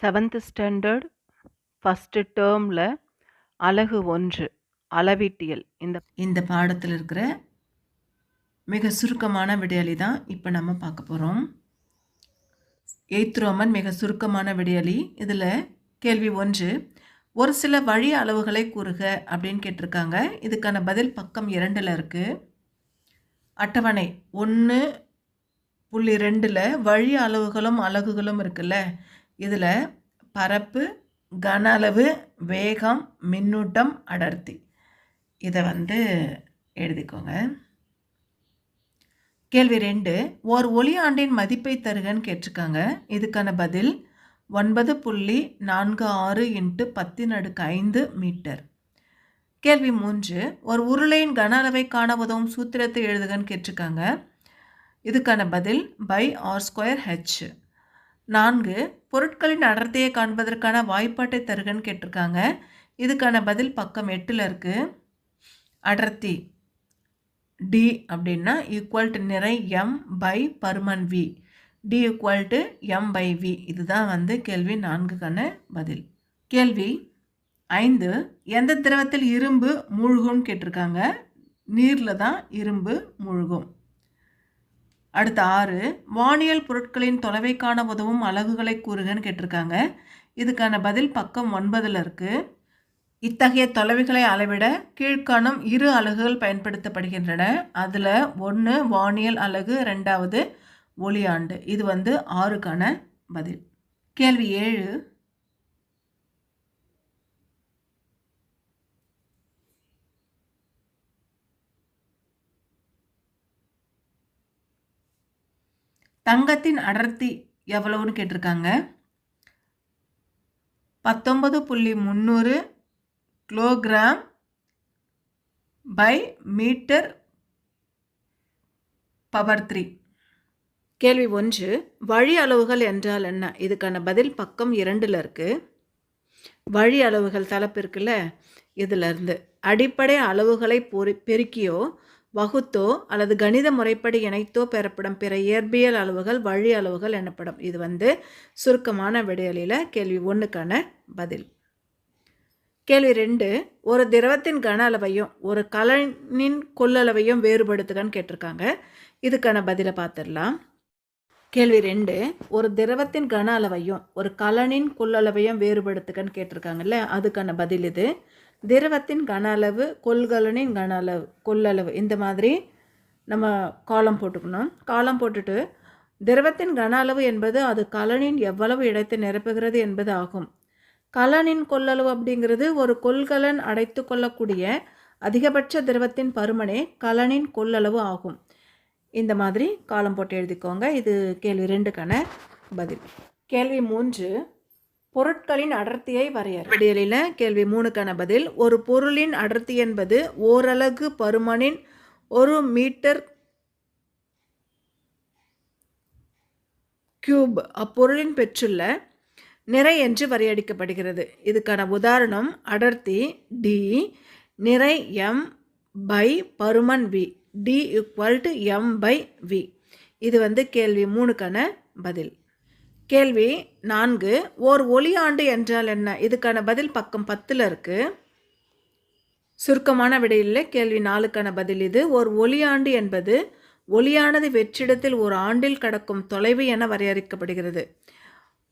Seventh standard first டேர்மில் அழகு ஒன்று அளவீட்டியல். இந்த இந்த பாடத்தில் இருக்கிற மிக சுருக்கமான விடையலி தான் இப்போ நம்ம பார்க்க போகிறோம் எய்த் ரோமன் மிக சுருக்கமான விடையலி இதில் கேள்வி ஒன்று ஒரு சில வழி அளவுகளை கூறுக அப்படின்னு கேட்டிருக்காங்க. இதுக்கான பதில் பக்கம் இரண்டில் இருக்குது அட்டவணை ஒன்று புள்ளி ரெண்டில் வழி அளவுகளும் அலகுகளும் இருக்குல்ல. இதில் பரப்பு கன அளவு வேகம் மின்னூட்டம் அடர்த்தி. இதை வந்து எழுதிக்கோங்க. கேள்வி ரெண்டு ஓர் ஒளி ஆண்டின் மதிப்பை தருகன்னு கேட்டிருக்காங்க. இதுக்கான பதில் ஒன்பது புள்ளி நான்கு ஆறு இன்ட்டு பத்தின் அடுக்கு ஐந்து மீட்டர். கேள்வி மூன்று ஒரு உருளையின் கன அளவை காண உதவும் சூத்திரத்தை எழுதுகன்னு கேட்டிருக்காங்க. இதுக்கான பதில் பை ஆர் ஸ்கொயர் ஹெச். நான்கு பொருட்களின் அடர்த்தியை காண்பதற்கான வாய்ப்பாட்டை தருகன்னு கேட்டிருக்காங்க. இதுக்கான பதில் பக்கம் எட்டில் இருக்குது அடர்த்தி. டி அப்படின்னா ஈக்குவல் டு நிறை எம் பை பருமன் V D equal to M by V இதுதான் வந்து கேள்வி நான்குக்கான பதில். கேள்வி ஐந்து எந்த திரவத்தில் இரும்பு மூழ்கும்னு கேட்டிருக்காங்க. நீரில் தான் இரும்பு மூழ்கும். அடுத்த ஆறு வானியல் பொருட்களின் தொலைவை காண உதவும் அலகுகளை கூறுகன்னு கேட்டிருக்காங்க. இதுக்கான பதில் பக்கம் ஒன்பதில் இருக்குது இத்தகைய தொலைவுகளை அளவிட கீழ்காணும் இரு அலகுகள் பயன்படுத்தப்படுகின்றன. அதில் ஒன்று வானியல் அலகு ரெண்டாவது ஒளியாண்டு. இது வந்து ஆறுக்கான பதில். கேள்வி ஏழு தங்கத்தின் அடர்த்தி எவ்வளவுன்னு கேட்டிருக்காங்க? பத்தொன்பது புள்ளி முந்நூறு kilogram by metre power three. கேள்வி ஒன்று வழி அளவுகள் என்றால் என்ன? இதுக்கான பதில் பக்கம் இரண்டில் இருக்குது வழி அளவுகள் தலைப்பு இருக்குல்ல? இதிலிருந்து அடிப்படை அளவுகளை பொறி பெருக்கியோ வகுத்தோ அல்லது கணித முறைப்படி இணைத்தோ பெறப்படும் பிற இயற்பியல் அளவுகள் வழி அளவுகள் எனப்படும். இது வந்து சுருக்கமான விடையலில் கேள்வி ஒன்றுக்கான பதில். கேள்வி ரெண்டு ஒரு திரவத்தின் கன அளவையும் ஒரு கலனின் கொள்ளளவையும் வேறுபடுத்துகன்னு கேட்டிருக்காங்க. இதுக்கான பதிலை பார்த்துடலாம் கேள்வி ரெண்டு ஒரு திரவத்தின் கன அளவையும் ஒரு கலனின் கொள்ளளவையும் வேறுபடுத்துகன்னு கேட்டிருக்காங்கல்ல அதுக்கான பதில் இது. திரவத்தின் கன அளவு கொள்கலனின் கன அளவு கொள்ளளவு இந்த மாதிரி நம்ம காலம் போட்டுக்கணும். காலம் போட்டுட்டு திரவத்தின் கன அளவு என்பது அது கலனின் எவ்வளவு இடத்தை நிரப்புகிறது என்பது ஆகும். கலனின் கொள்ளளவு அப்படிங்கிறது ஒரு கொள்கலன் அடைத்து கொள்ளக்கூடிய அதிகபட்ச திரவத்தின் பருமனே கலனின் கொள்ளளவு ஆகும். இந்த மாதிரி காலம் போட்டு எழுதிக்கோங்க. இது கேள்வி ரெண்டுக்கான பதில். கேள்வி மூன்று பொருட்களின் அடர்த்தியை வரையறு விடியலில் கேள்வி மூணுக்கான பதில் ஒரு பொருளின் அடர்த்தி என்பது ஓரலகு பருமனின் ஒரு மீட்டர் கியூப். அப்பொருளின் பெற்றுள்ள நிறை என்று வரையடிக்கப்படுகிறது இதுக்கான உதாரணம் அடர்த்தி டி நிறை எம் பை பருமன் V D equal to M by V இது வந்து கேள்வி மூணுக்கான பதில். கேள்வி நான்கு ஓர் ஒளியாண்டு என்றால் என்ன? இதுக்கான பதில் பக்கம் பத்தில் இருக்குது சுருக்கமான விடையில் கேள்வி நாலுக்கான பதில் இது. ஓர் ஒளியாண்டு என்பது ஒளியானது வெற்றிடத்தில் ஒரு ஆண்டில் கடக்கும் தொலைவு என வரையறுக்கப்படுகிறது.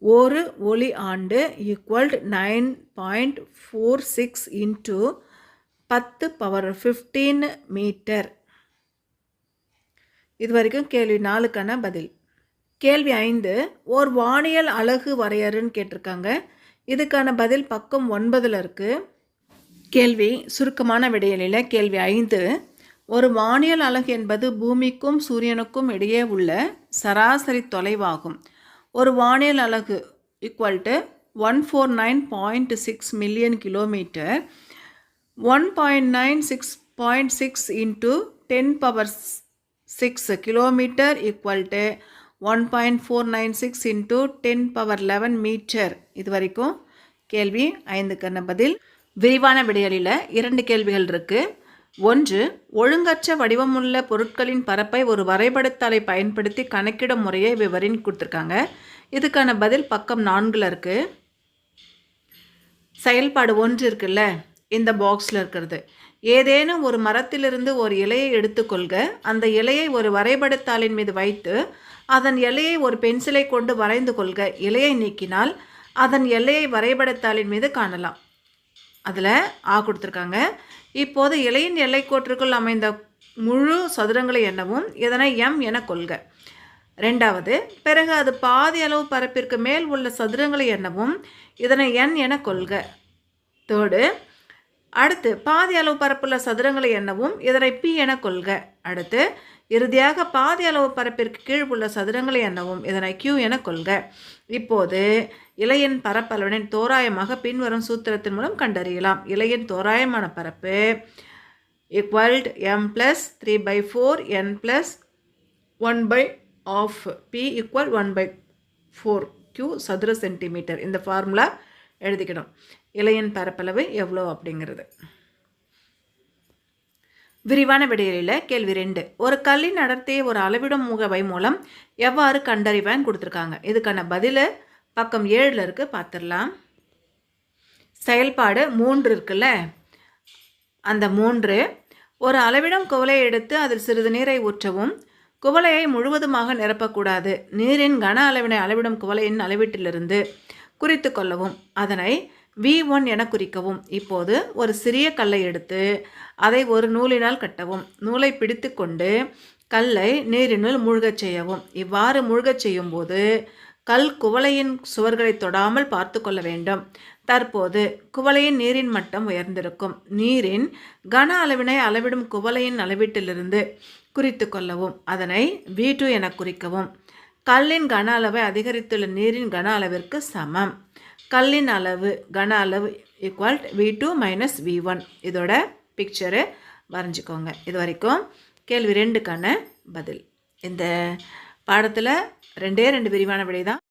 ஒரு ஒளி ஆண்டு equal to nine point four six into பத்து பவர் ஃபிஃப்டீன் மீட்டர் இது வரைக்கும் கேள்வி நாலுக்கான பதில். கேள்வி ஐந்து ஓர் வானியல் அழகு வரையறுன்னு கேட்டிருக்காங்க. இதுக்கான பதில் பக்கம் ஒன்பதில் இருக்குது கேள்வி சுருக்கமான விடையலில் கேள்வி ஐந்து ஒரு வானியல் அலகு என்பது பூமிக்கும் சூரியனுக்கும் இடையே உள்ள சராசரி தொலைவாகும். ஒரு வானியல் அலகு equal to one four nine point six million kilometre one point nine six point six into ten power six kilometre equal to one point four nine six into ten power eleven metre இது வரைக்கும் கேள்வி ஐந்துக்கான பதில்? விரிவான விடையலில் இரண்டு கேள்விகள் இருக்குது ஒன்று ஒழுங்கற்ற வடிவமுள்ள பொருட்களின் பரப்பை ஒரு வரைபடத்தாளை பயன்படுத்தி கணக்கிடும் முறையை விவரின்னு கொடுத்துருக்காங்க. இதுக்கான பதில் பக்கம் நான்கில் இருக்குது செயல்பாடு ஒன்று இருக்குல்ல இந்த பாக்ஸில் இருக்கிறது. ஏதேனும் ஒரு மரத்திலிருந்து ஒரு இலையை எடுத்துக்கொள்க. அந்த இலையை ஒரு வரைபடத்தாளின் மீது வைத்து அதன் எல்லையை ஒரு பென்சிலை கொண்டு வரைந்து கொள்க. இலையை நீக்கினால் அதன் எல்லையை வரைபடத்தாளின் மீது காணலாம். அதில் ஆ கொடுத்துருக்காங்க. இப்போது இலையின் எல்லைக்கோட்டிற்குள் அமைந்த முழு சதுரங்களை எண்ணவும் இதனை எம் என கொள்க. ரெண்டாவது பிறகு அது பாதி அளவு பரப்பிற்கு மேல் உள்ள சதுரங்களை எண்ணவும் இதனை என் என கொள்க. தேர்டு அடுத்து பாதி அளவு பரப்புள்ள சதுரங்களை எண்ணவும் இதனை பி என கொள்க. அடுத்து இறுதியாக பாதி அளவு பரப்பிற்கு கீழ் உள்ள சதுரங்களை எனவும் இதனை கியூ என கொள்க. இப்போது இலையின் பரப்பளவினை தோராயமாக பின்வரும் சூத்திரத்தின் மூலம் கண்டறியலாம். இலையின் தோராயமான பரப்பு equal to M plus three by four N plus one by half P equal one by four Q சதுர சென்டிமீட்டர் இந்த ஃபார்முலா எழுதிக்கணும். இலையின் பரப்பளவு எவ்வளோ அப்படிங்கிறது. விரிவான விடையில கேள்வி ரெண்டு. ஒரு கல்லின் அடர்த்தியை ஒரு அளவிடும் முகவை மூலம் எவ்வாறு கண்டறிவேன் கொடுத்துருக்காங்க? இதுக்கான பதில் பக்கம் ஏழில் இருக்குது பார்த்துடலாம் செயல்பாடு மூன்று இருக்குல்ல? அந்த மூன்று. ஒரு அளவிடம் குவலையை எடுத்து அதில் சிறிது நீரை ஊற்றவும் குவளையை முழுவதுமாக நிரப்பக்கூடாது. நீரின் கன அளவினை அளவிடும் குவளையின் அளவீட்டிலிருந்து குறித்து கொள்ளவும். அதனை வி ஒன் என குறிக்கவும். இப்போது ஒரு சிறிய கல்லை எடுத்து அதை ஒரு நூலினால் கட்டவும். நூலை பிடித்து கொண்டு கல்லை நீரினுள் மூழ்கச் செய்யவும். இவ்வாறு மூழ்கச் செய்யும்போது கல் குவளையின் சுவர்களை தொடாமல் பார்த்து கொள்ள வேண்டும். தற்போது குவளையின் நீரின் மட்டம் உயர்ந்திருக்கும். நீரின் கன அளவினை அளவிடும் குவளையின் அளவீட்டிலிருந்து குறித்து கொள்ளவும். அதனை வி டூ என குறிக்கவும். கல்லின் கன அளவை அதிகரித்துள்ள நீரின் கன அளவிற்கு சமம். கல்லின் அளவு கன அளவு equal V two minus V one இதோட பிக்சரு வரைஞ்சிக்கோங்க. இது வரைக்கும் கேள்வி ரெண்டுக்கான பதில். இந்த பாடத்தில் ரெண்டே ரெண்டு விரிவான விடை தான்